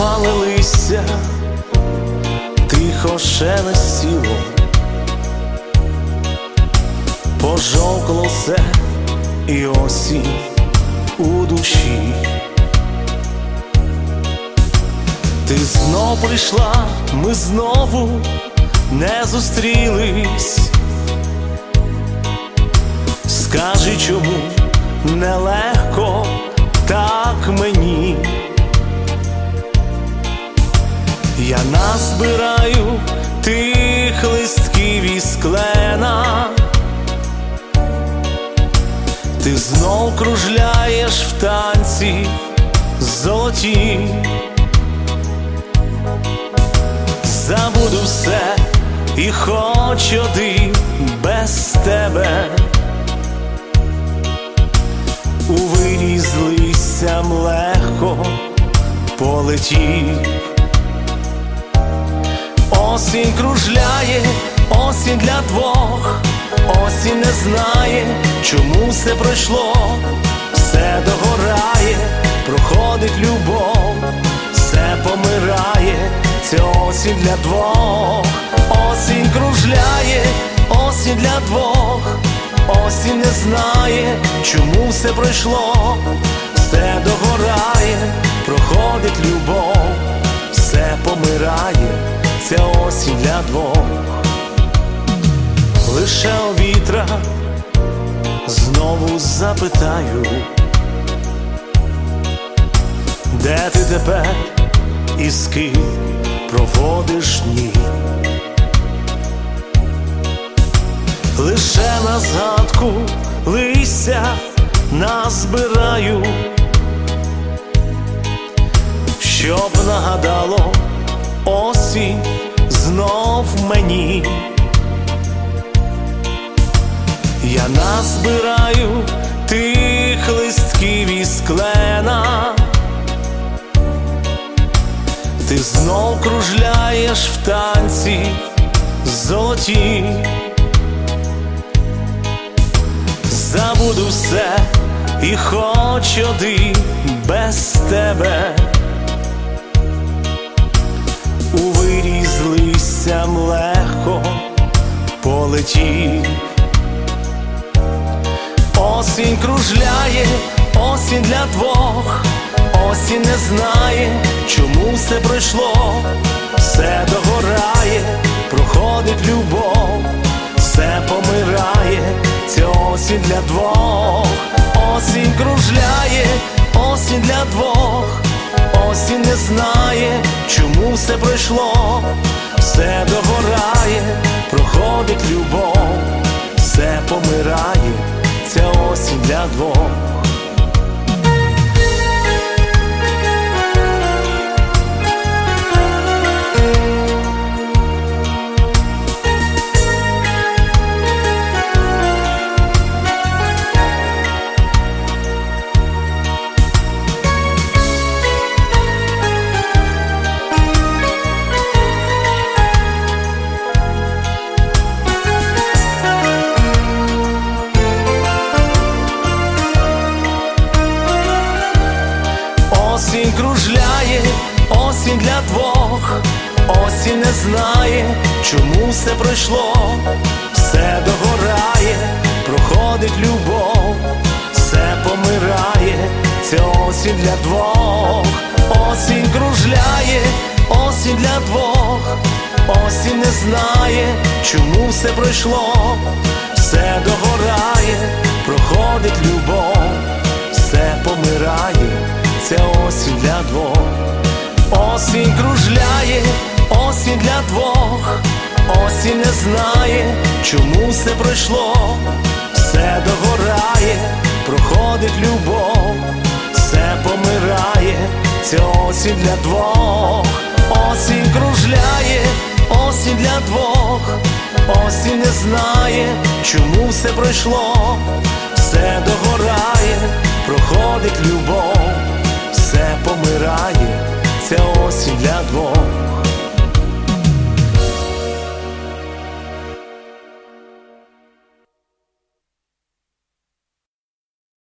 опале листя, тихо шелестіло, пожовкло все і осінь у душі. Ти знов прийшла, ми знову не зустрілись. Скажи, чому нелегко так мені. Я назбираю тих листків із клена. Ти знов кружляєш в танці золоті. Забуду все і хоч один без тебе. У вирій з легко полетів. Осінь кружляє, осінь для двох, осінь не знає, чому все пройшло, все догорає, проходить любов, все помирає, це осінь для двох, осінь кружляє, осінь для двох, осінь не знає, чому все пройшло, все догорає, проходить любов, все помирає, осінь для двох, лише у вітра знову запитаю, де ти тепер і з ким проводиш дні? Лише на згадку листя назбираю, щоб нагадало осінь мені. Я назбираю тих листків із клена. Ти знов кружляєш в танці золоті. Забуду все і хоч один без тебе. Листям легко полетів. Осінь кружляє, осінь для двох, осінь не знає, чому все пройшло, все догорає, проходить любов, все помирає, це осінь для двох, осінь кружляє, осінь для двох, осінь не знає, чому все пройшло, все догорає, проходить любов, все помирає, це осінь для двох. Осінь кружляє, осінь для двох, осінь не знає, чому все пройшло, все догорає, проходить любов, все помирає, це осінь для двох, осінь кружляє, осінь для двох, осінь не знає, чому все пройшло, все догорає, проходить любов, все помирає це осінь для двох, осінь кружляє, осінь для двох, осінь не знає, чому все пройшло, все догорає, проходить любов, все помирає, це осінь для двох, осінь кружляє, осінь для двох, осінь не знає, чому все пройшло, все догорає все помирає, це осінь для двох.